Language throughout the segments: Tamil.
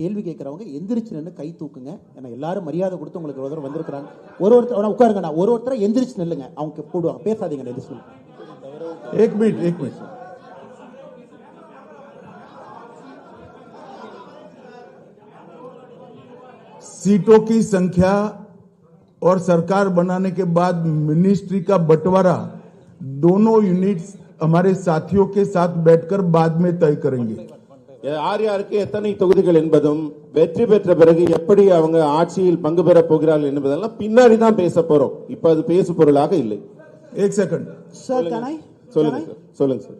கேள்வி கேட்கறவங்க எந்திரிச்சு நின்று கை தூக்குங்க ஏன்னா எல்லாரும் மரியாதை கொடுத்து உங்களுக்கு ஒரு தடவை வந்திருக்கிறாங்க ஒரு ஒருத்தர் ஆனா உட்காருங்க நான் ஒரு ஒருத்தரை எந்திரிச்சு நில்லுங்க அவங்க போடுவாங்க பேசாதீங்க எந்திரிச்சு நில்லுங்க. एक मिनट एक मिनट सीटों की संख्या और सरकार बनाने के बाद मिनिस्ट्री का बंटवारा दोनों यूनिट्स हमारे साथियों के साथ बैठकर बाद में तय करेंगे யார் யாருக்கு எத்தனை தொகுதிகள் என்பதும் வெற்றி பெற்ற பிறகு எப்படி அவங்க ஆட்சியில் பங்கு பெற போகிறார்கள் என்பதெல்லாம் பின்னாடி தான் பேச போறோம். இப்ப அது பேசு பொருளாக இல்லை எக் செகண்ட் சொல்லுங்க சொல்லுங்க சார்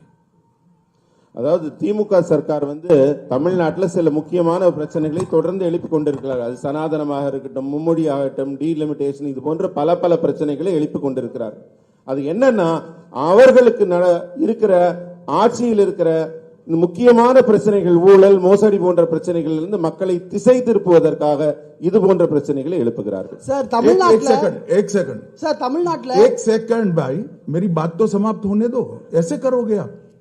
அதாவது திமுக சர்க்கார் வந்து தமிழ்நாட்டில் சில முக்கியமான பிரச்சனைகளை தொடர்ந்து எழுப்பி கொண்டிருக்கிறார் அது சனாதனமாக இருக்கட்டும் மும்மொழி ஆகட்டும் டீலிமிட்டேஷன் இது போன்ற பல பல பிரச்சனைகளை எழுப்பி கொண்டிருக்கிறார் அது என்னன்னா அவர்களுக்கு நட- இருக்கிற ஆட்சியில் இருக்கிற இந்த முக்கியமான பிரச்சனைகள் ஊழல் மோசடி போன்ற பிரச்சனைகளில் இருந்து மக்களை திசை திருப்புவதற்காக இது போன்ற பிரச்சனைகளை எழுப்புகிறார்கள் சார் एक, एक தமிழ்நாட்டுல सेकंड एक सेकंड சார் தமிழ்நாட்டுல एक सेकंड भाई मेरी बात तो समाप्त होने दो ऐसे करोगे आप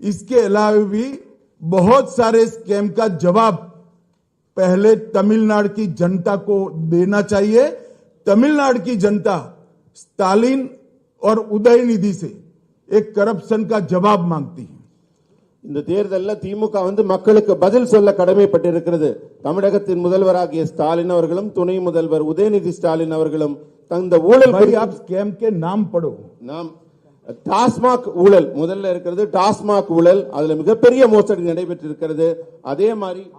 इसके अलावा भी बहुत सारे स्कैम का जवाब पहले तमिलनाडु की जनता को देना चाहिए तमिलनाडु की जनता स्टालिन और उदयनिधि से एक करप्शन का जवाब मांगती है இந்த தேர்தலில் திமுக வந்து மக்களுக்கு பதில் சொல்ல கடமைப்பட்டிருக்கிறது தமிழகத்தின் முதல்வராகிய ஸ்டாலின் அவர்களும் துணை முதல்வர் உதயநிதி ஸ்டாலின் அவர்களும் தந்த ஊழல் भाई குறித்து आप स्कैम के नाम पढ़ो நாம் டாஸ்மாக் ஊழல். முதல்ல இருக்கிறது டாஸ்மாக் ஊழல். அதுல மிகப்பெரிய மோசடி நடைபெற்றிருக்கிறது. அதே மாதிரி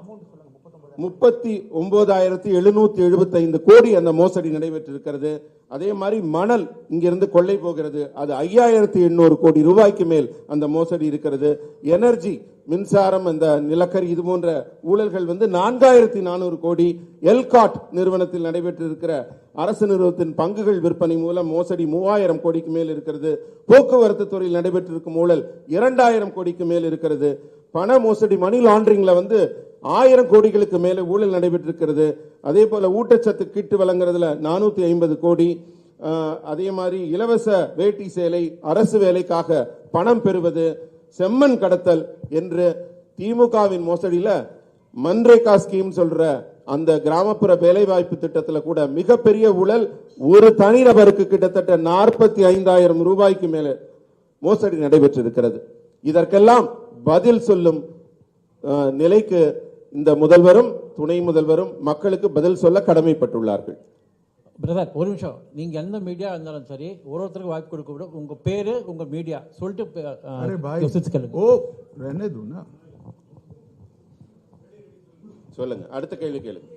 முப்பத்தி ஒன்பதாயிரத்தி எழுநூத்தி எழுபத்தி ஐந்து கோடி அந்த மோசடி நடைபெற்றிருக்கிறது. அதே மாதிரி மணல் இங்கிருந்து கொள்ளை போகிறது. அது ஐயாயிரத்தி எண்ணூறு கோடி ரூபாய்க்கு மேல் அந்த மோசடி இருக்கிறது. எனர்ஜி மின்சாரம் அந்த நிலக்கரி இது போன்ற ஊழல்கள் வந்து நான்காயிரத்தி நானூறு கோடி எல்காட் நிறுவனத்தில் நடைபெற்றிருக்கிற அரசு நிறுவனத்தின் பங்குகள் விற்பனை மூலம் மோசடி மூவாயிரம் கோடிக்கு மேல் இருக்கிறது. போக்குவரத்து துறையில் நடைபெற்றிருக்கும் ஊழல் இரண்டாயிரம் கோடிக்கு மேல் இருக்கிறது. பண மோசடி மணி லாண்டரிங்ல வந்து ஆயிரம் கோடிகளுக்கு மேலே ஊழல் நடைபெற்றிருக்கிறது. அதே போல ஊட்டச்சத்து கிட்டு வழங்குறதுல நானூத்தி ஐம்பது கோடி. அதே மாதிரி இலவச வேட்டி சேலை அரசு வேலைக்காக பணம் பெறுவது. செம்மண் கடத்தல் என்று திமுகவின் மோசடியில் மன்ரேகா ஸ்கீம் சொல்ற அந்த கிராமப்புற வேலைவாய்ப்பு திட்டத்தில் கூட மிகப்பெரிய ஊழல் ஒரு தனிநபருக்கு கிட்டத்தட்ட நாற்பத்தி ஐந்தாயிரம் ரூபாய்க்கு மேல மோசடி நடைபெற்றிருக்கிறது. இதற்கெல்லாம் பதில் சொல்லும் நிலைக்கு இந்த முதல்வரும் துணை முதல்வரும் மக்களுக்கு பதில் சொல்ல கடமைப்பட்டுள்ளார்கள். பிரதர் ஒரு நிமிஷம். நீங்கள் எந்த மீடியா இருந்தாலும் சரி ஒரு ஒருத்தருக்கு வாய்ப்பு கொடுக்க விட உங்கள் பேர் உங்கள் மீடியா சொல்லிட்டு ஓ என்னது சொல்லுங்க. அடுத்த கேள்வி கேளுங்க.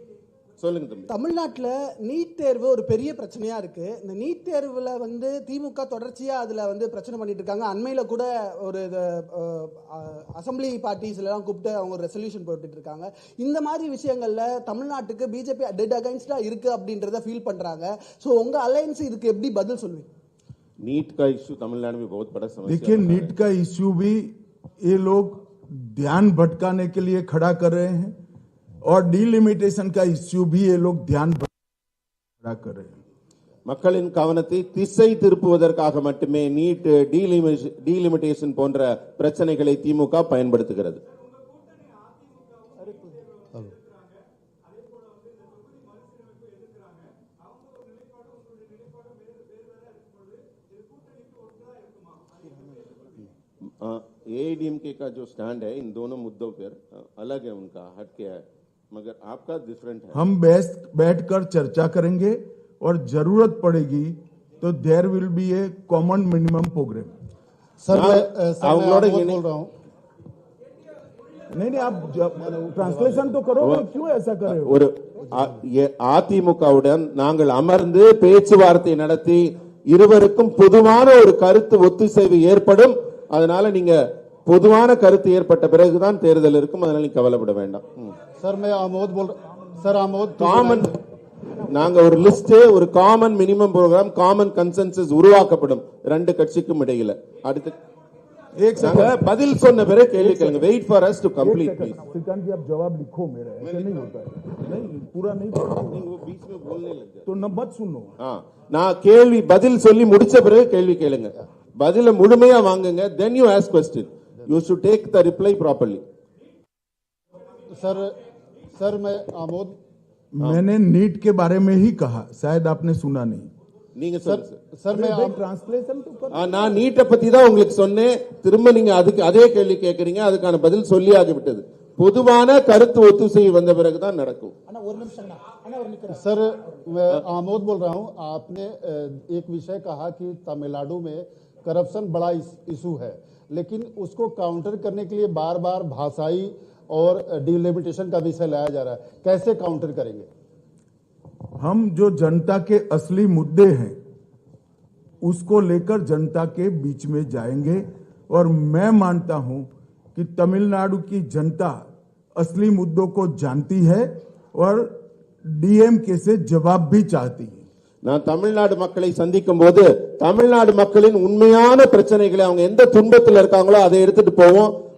சொல்லுங்க தம்பி தமிழ்நாட்டில் நீட் தேர்வு ஒரு பெரிய பிரச்சனையா இருக்கு இந்த நீட் தேர்வுல வந்து திமுக தொடர்ச்சியா அதுல வந்து பிரச்சனை பண்ணிட்டு இருக்காங்க அண்மையில கூட ஒரு இது, அஹ், அஹ், அசெம்பிளி பார்ட்டிஸ் எல்லாம் கூப்பிட்டு அவங்க ரெசல்யூஷன் போட்டுட்டு இருக்காங்க இந்த மாதிரி விஷயங்கள்ல தமிழ்நாட்டுக்கு பிஜேபி டெட் அகைன்ஸ்டா இருக்கு அப்படின்றத ஃபீல் பண்றாங்க ஸோ உங்க அலையன்ஸ் இதுக்கு எப்படி பதில் சொல்லுவீங்க नीट का इश्यू तमिलनाडु में बहुत बड़ा समस्या देखिए बना है। नीट का इश्यू भी ये लोग ध्यान भटकाने के लिए खड़ा कर रहे हैं और डीलिमिटेशन का इश्यू भी ये लोग ध्यान भटकाने खड़ा कर रहे हैं மக்களின் கவனத்தை திசை திருப்புவதற்காக மட்டுமே நீட் டீலிமிட்டேஷன் போன்ற பிரச்சனைகளை திமுக பயன்படுத்துகிறது एडीएमके का जो स्टैंड है इन दोनों मुद्दों पर अ, अलग है उनका हट के है मगर आपका डिफरेंट है हम बैठ बैठकर चर्चा करेंगे और जरूरत पड़ेगी तो there will be a common minimum programme sir हाँ, मैं अ, सर मैं अवलोड़े आमोद ये नहीं- बोल रहा हूँ नहीं नहीं आप ट्रांसलेशन तो करोगे क्यों ऐसा कर रहे हो ஒரு அ- எ- அதிமுகவுடன் நாங்கள் அமர்ந்து பேச்சுவார்த்தை நடத்தி இருவருக்கும் பொதுவான ஒரு கருத்து ஒத்திசைவு ஏற்படும் அதனால நீங்க பொதுவான கருத்து ஏற்பட்ட பிறகுதான் தேர்தல் இருக்கும் அதனால நீங்க கவலைப்பட வேண்டாம் ம். सर मैं आमोद बोल सर आमोद காமன் நாங்க ஒரு லிஸ்ட் ஒரு common minimum programme common consensus உருவாக்கப்படும் ரெண்டு கட்சிக்கும் இடையில அடுத்து एक நாங்க सेकंड பதில் சொன்ன பிறகு கேள்வி கேளுங்க wait for us to complete please Shrikant ji आप जवाब लिखो मेरा ऐसे नहीं होता है नहीं पूरा नहीं पढ़ो। நீங்க वो बीच में बोलने लग जाते तो न मत सुनो ஆ, நான் கேள்வி பதில் சொல்லி முடிச்ச பிறகு கேள்வி கேளுங்க பதில முழுமையா வாங்குங்க then you ask question you should take the reply properly sir sir मैं आमोद मैंने नीट के बारे में ही कहा शायद आपने सुना नहीं நீங்க சொல்லுங்க சார். सर मैं आम- ट्रांसलेशन तो कर ஆ, நான் நீட்டை பத்தி தான் உங்களுக்கு சொன்னேன் திரும்ப நீங்க அதுக்கு அதே கேள்வி கேட்கறீங்க அதுக்கான பதில் சொல்லி ஆகிவிட்டது பொதுவான கருத்து ஒத்துசை வந்த பிறகுதான் நடக்கும் அண்ணா ஒரு நிமிஷம்ண்ணா அண்ணா ஒரு நிக்கிறேன் सर मैं आमोद बोल रहा हूँ आपने अ, एक विषय कहा कि तमिलनाडु में करप्शन बड़ा इशू है लेकिन उसको काउंटर करने के लिए बार बार भाषाई और डिलिमिटेशन का विषय लाया जा रहा है कैसे काउंटर करेंगे हम जो जनता के असली मुद्दे हैं उसको लेकर जनता के बीच में जाएंगे और मैं मानता हूं कि तमिलनाडु की जनता असली मुद्दों को जानती है और डीएमके से जवाब भी चाहती है நான் தமிழ்நாடு மக்களை சந்திக்கும் போது தமிழ்நாடு மக்களின் உண்மையான பிரச்சனைகளை அவங்க எந்த துன்பத்தில் இருக்காங்களோ அதை எடுத்துட்டு போவோம்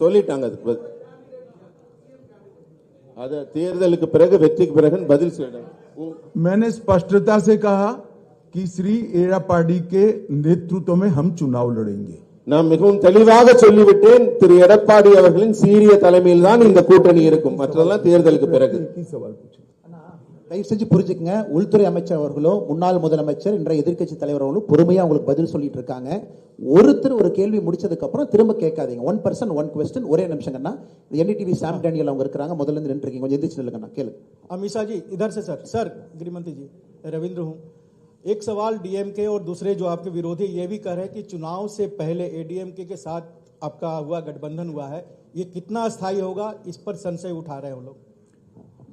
சொல்லிட்டாங்க அதுக்கு பதில் அத தேர்தலுக்கு பிறகு வெற்றிக்கு பிறகு பதில் சொல்லிட்டாங்க உ- मैंने स्पष्टता से कहा कि श्री एड़ापाडी के नेतृत्व में हम चुनाव लड़ेंगे நான் மிகவும் தெளிவாக சொல்லிவிட்டேன் திரு எடப்பாடி அவர்களின் சீரிய தலைமையில் தான் இந்த கூட்டணி இருக்கும் மற்றதெல்லாம் தேர்தலுக்கு பிறகு एक ही सवाल पूछे தயவு செஞ்சு புரிஞ்சுக்கங்க உள்துறை அமைச்சர் அவர்களோ முன்னாள் முதலமைச்சர் இன்றைய எதிர்க்கட்சி தலைவர் அவர்களும் பொறுமையா உங்களுக்கு பதில் சொல்லிட்டு இருக்காங்க ஒருத்தர் ஒரு கேள்வி முடிச்சதுக்கு அப்புறம் திரும்ப கேட்காதீங்க ஒன் பர்சன் ஒன் கொஸ்டின் ஒரே நிமிஷங்கண்ணா என்டிடிவி சாம் டேனியல் அவங்க இருக்காங்க முதல்ல இருந்து நின்று இருக்கீங்க கொஞ்சம் எந்திரிச்சு நில்லுங்கண்ணா கேளுங்க अमीषा जी इधर से सर सर गृहमंत्री जी रविंद्र हूँ एक सवाल डीएमके और दूसरे जो आपके विरोधी ये भी कह रहे हैं कि चुनाव से पहले एडीएमके के साथ आपका हुआ गठबंधन हुआ है ये कितना स्थायी होगा इस पर संशय उठा रहे हैं वो लोग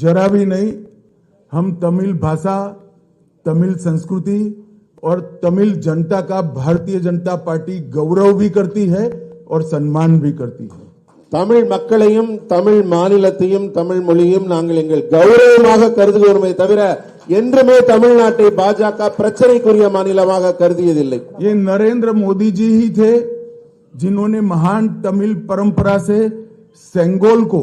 जरा भी नहीं हम तमिल भाषा तमिल संस्कृति और तमिल जनता का भारतीय जनता पार्टी गौरव भी करती है और सम्मान भी करती है தமிழ் மக்களையும் தமிழ் மாநிலத்தையும் தமிழ் மொழியும் நாங்கள் எங்கள் கௌரவமாக கருதுகிறோமே தவிர என்றுமே தமிழ்நாட்டை பாஜக பிரச்சனைக்குரிய மாநிலமாக கருதியதில்லை ये नरेंद्र मोदी जी ही थे जिन्होंने महान तमिल परंपरा से सेंगोल को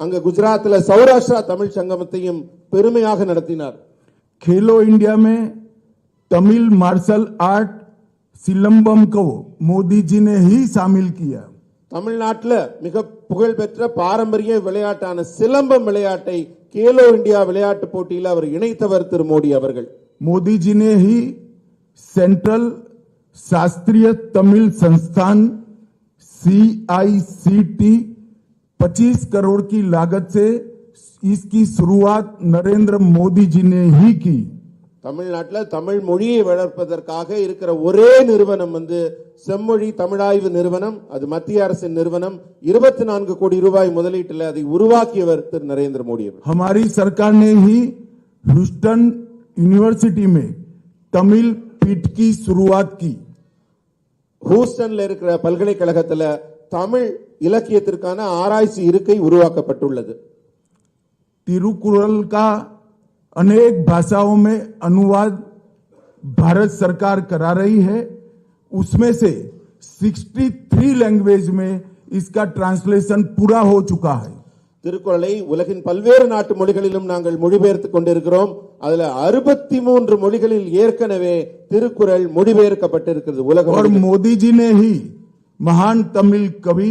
அங்க குஜராத்ல சௌராஷ்டிரா தமிழ் சங்கமத்தையும் பெருமையாக நடத்தினார் खेलो इंडिया में तमिल मार्शल आर्ट सिलंबम को मोदी जी ने ही शामिल किया தமிழ்நாட்டுல மிக புகழ்பெற்ற பாரம்பரிய விளையாட்டான சிலம்பம் விளையாட்டை கேலோ இந்தியா விளையாட்டு போட்டியில் அவர் இணைத்தவர் திரு மோடி அவர்கள் मोदी जी ने ही सेंट्रल शास्त्रीय तमिल संस्थान सीआईसीटी 25 करोड़ की लागत से इसकी शुरुआत नरेंद्र मोदी जी ने ही की தமிழ்நாட்டுல தமிழ் மொழியை வளர்ப்பதற்காக இருக்கிற ஒரே நிறுவனம் வந்து செம்மொழி தமிழாய்வு நிறுவனம் அது மத்திய அரசின் நிறுவனம் இருபத்தி நான்கு கோடி ரூபாய் முதலீட்டில் அதை உருவாக்கியவர் திரு நரேந்திர மோடி அவர் हमारी सरकार ने ही ह्यूस्टन यूनिवर्सिटी में तमिल पीठ की शुरुआत की ஹூஸ்டன்ல இருக்கிற பல்கலைக்கழகத்துல தமிழ் இலக்கியத்திற்கான ஆராய்ச்சி இருக்கை உருவாக்கப்பட்டுள்ளது तिरुकुरल का अनेक भाषाओं में अनुवाद भारत सरकार करा रही है उसमें से 63 लैंग्वेज में इसका ट्रांसलेशन पूरा हो चुका है திருக்குறளை உலகின் பல்வேறு நாட்டு மொழிகளிலும் நாங்கள் மொழிபெயர்த்துக் கொண்டிருக்கிறோம் அதுல அறுபத்தி மூன்று மொழிகளில் ஏற்கனவே திருக்குறள் மொழிபெயர்க்கப்பட்டிருக்கிறது உலகம் और முழுவதும். मोदी जी ने ही महान तमिल कवि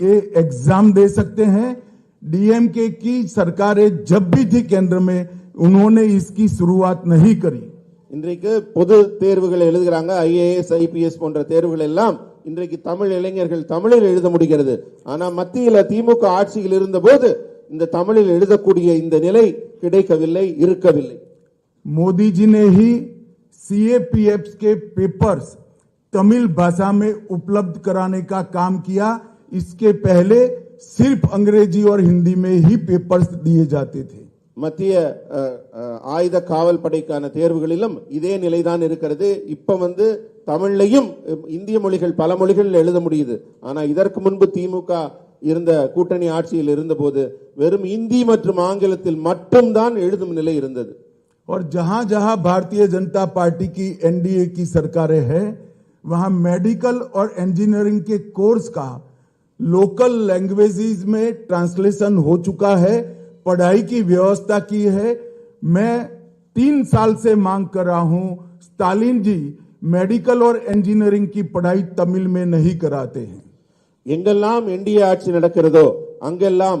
ये एग्जाम दे सकते हैं डीएमके की सरकारें जब भी थी केंद्र में उन्होंने इसकी शुरुआत नहीं करी இன்றைக்கு பொது தேர்வுகள் எழுதுகிறாங்க ஐஏஎஸ் ஐபிஎஸ் போன்ற தேர்வுகள் எல்லாம் இன்றைக்கு தமிழ் இளைஞர்கள் தமிழில் எழுத முடிகிறது ஆனா மத்தியில திமுக ஆட்சியில் இருந்தபோது இந்த தமிழில் எழுதக்கூடிய இந்த நிலை கிடைக்கவில்லை இருக்கவில்லை मोदी जी ने ही सीएपीएफ के पेपर्स तमिल भाषा में उपलब्ध कराने का काम किया इसके पहले सिर्फ अंग्रेजी और हिंदी में ही पेपर्स दिए जाते थे மத்திய அஹ், அஹ், ஆயுத காவல் படைக்கான தேர்வுகளிலும் இதே நிலைதான் இருக்கிறது இப்ப வந்து தமிழ்லையும் அஹ், இந்திய மொழிகள் பல மொழிகளில் எழுத முடியுது ஆனா இதற்கு முன்பு திமுக இருந்த கூட்டணி ஆட்சியில் இருந்தபோது வெறும் இந்தி மற்றும் ஆங்கிலத்தில் மட்டும்தான் எழுதும் நிலை இருந்தது और जहां जहां भारतीय जनता पार्टी की एनडीए की सरकारें हैं वहां मेडिकल और इंजीनियरिंग के कोर्स का लोकल लैंग्वेजेस में ट्रांसलेशन हो चुका है पढ़ाई की व्यवस्था की है मैं तीन साल से मांग कर रहा हूं स्टालिन जी मेडिकल और इंजीनियरिंग की पढ़ाई तमिल में नहीं कराते हैं எங்கெல்லாம் என்டிஏ ஆட்சி நடக்கிறதோ அங்கெல்லாம்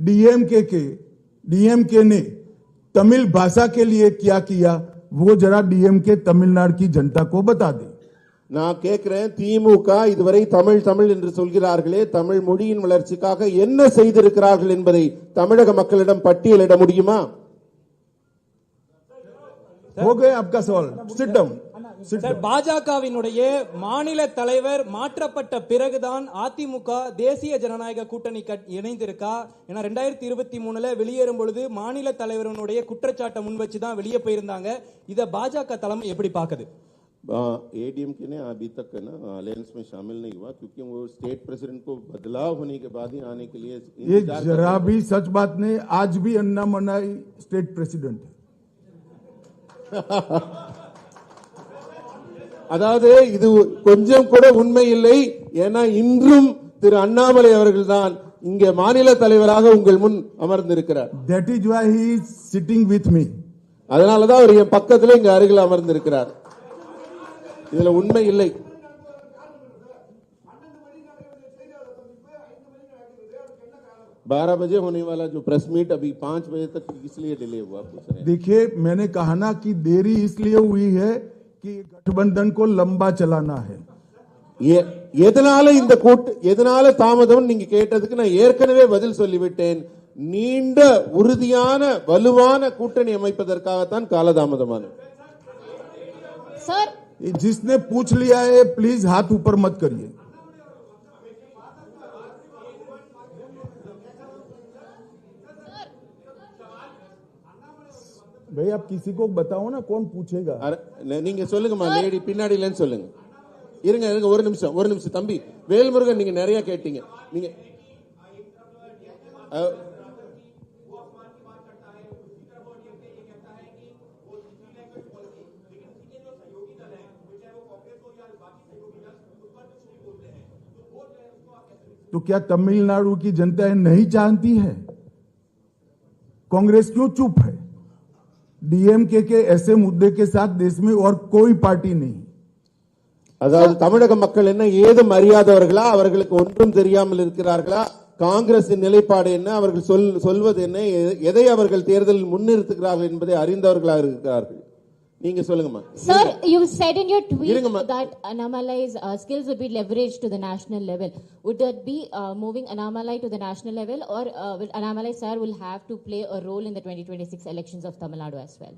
डीएमके के डीएमके ने तमिल भाषा के लिए क्या किया वो जरा डीएमके तमिलनाडु की जनता को बता दे நான் கேட்கிறேன் திமுக இதுவரை தமிழ் தமிழ் என்று சொல்கிறார்களே தமிழ் மொழியின் வளர்ச்சிக்காக என்ன செய்திருக்கிறார்கள் என்பதை தமிழக மக்களிடம் பட்டியலிட முடியுமா हो गए आपका सवाल सिट डाउन सिट சார் பாஜகவினுடைய மாநில தலைவர் மாற்றப்பட்ட பிறகுதான் அதிமுக தேசிய ஜனநாயக கூட்டணி கட்- இணைந்திருக்கா ஏன்னா ரெண்டாயிரத்தி இருபத்தி மூணுல வெளியேறும் பொழுது மாநில தலைவரனுடைய குற்றச்சாட்டை முன் வச்சு தான் வெளியே போயிருந்தாங்க இத பாஜக தலைமை எப்படி பாக்குது एडीएम के ने अभी तक है ना अलायंस में शामिल नहीं हुआ क्योंकि वो स्टेट प्रेसिडेंट को बदलाव होने के बाद ही आने के लिए ये इंतजार कर जरा रहे हैं। भी सच बात नहीं आज भी अन्ना मनाई स्टेट प्रेसिडेंट है அதாவது இது கொஞ்சம் கூட உண்மை இல்லை ஏன்னா இன்றும் திரு அண்ணாமலை அவர்கள்தான் இங்கே மாநில தலைவராக உங்கள் முன் அமர்ந்திருக்கிறார் that is why he is sitting with me அதனாலதான் அவர் என் பக்கத்துல இங்க அருகில் அமர்ந்திருக்கிறார் இதுல உண்மை இல்லை बारह बजे होने वाला जो प्रेस मीट अभी पांच बजे तक इसलिए डिले हुआ पूछ रहे हैं देखिए मैंने कहा ना कि देरी इसलिए हुई है कि गठबंधन को लंबा चलाना है எ- எதனால இந்த கூட்டு எதனால தாமதம் நீங்க கேட்டதுக்கு நான் ஏற்கனவே பதில் சொல்லிவிட்டேன் நீண்ட உறுதியான வலுவான கூட்டணி அமைப்பதற்காகத்தான் காலதாமதமானது सर जिसने पूछ लिया है प्लीज हाथ ऊपर मत करिए भाई आप किसी को बताओ ना कौन पूछेगा அர- ந- நீங்க சொல்லுங்கம்மா லேடி பின்னாடிலன்னு சொல்லுங்க இருங்க இருங்க ஒரு நிமிஷம் ஒரு நிமிஷம் தம்பி வேல்முருகன் நீங்க நிறைய கேட்டீங்க நீங்க அஹ், तो क्या तमिलनाडु की जनता ये नहीं जानती है कांग्रेस क्यों चुप है डीएमके के ऐसे मुद्दे के साथ देश में और कोई पार्टी नहीं அதாவது தமிழக மக்கள் என்ன ஏதும் அறியாதவர்களா அவர்களுக்கு ஒன்றும் தெரியாமல் இருக்கிறார்களா காங்கிரசின் நிலைப்பாடு என்ன அவர்கள் சொல் சொல்வது என்ன எ- எதை அவர்கள் தேர்தலில் முன்னிறுத்துகிறார்கள் என்பதை அறிந்தவர்களாக இருக்கிறார்கள் நீங்க சொல்லுங்கம்மா Sir, you said in your tweet Irungamma. that Annamalai's uh, skills would be leveraged to the national level. Would that be uh, moving Annamalai to the national level, or uh, will Annamalai sir will have to play a role in the 2026 elections of Tamil Nadu as well?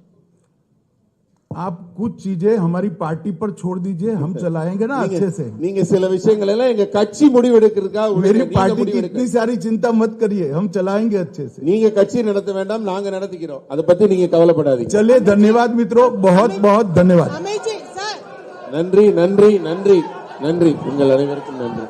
आप कुछ चीजें हमारी पार्टी पर छोड़ दीजिए हम चलाएंगे ना நீங்க- अच्छे से நீங்க சில விஷயங்கள் எல்லாம் எங்க கட்சி முடிவெடுக்கிறதுக்காக मेरी விடுங்க. நீங்க पार्टी की முடிவெடுக்க इतनी सारी चिंता मत करिए हम चलाएंगे अच्छे से நீங்க கட்சி நடத்த வேண்டாம் நாங்க நடத்திக்கிறோம் அதை பத்தி நீங்க கவலைப்படாதீங்க चलिए धन्यवाद मित्रों बहुत बहुत धन्यवाद நன்றி நன்றி நன்றி நன்றி உங்கள் அனைவருக்கும் நன்றி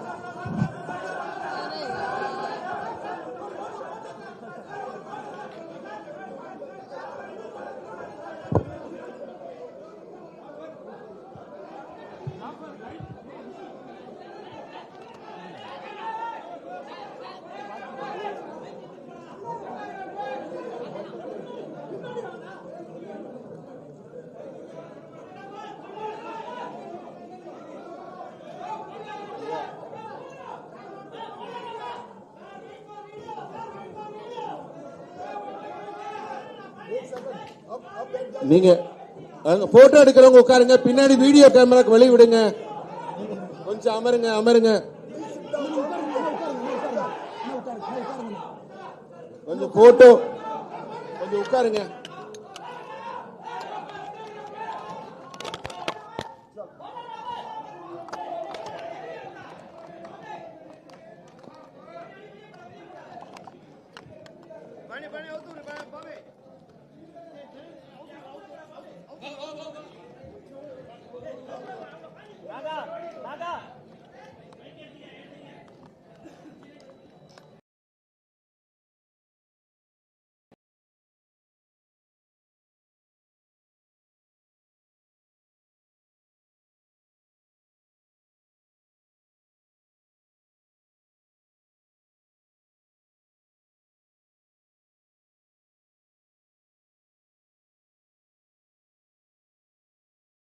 நீங்க போட்டோ எடுக்கிறவங்க உட்காருங்க பின்னாடி வீடியோ கேமராக்கு வழி விடுங்க. கொஞ்சம் அமருங்க அமருங்க. கொஞ்சம் போட்டோ கொஞ்சம் உட்காருங்க. 長だ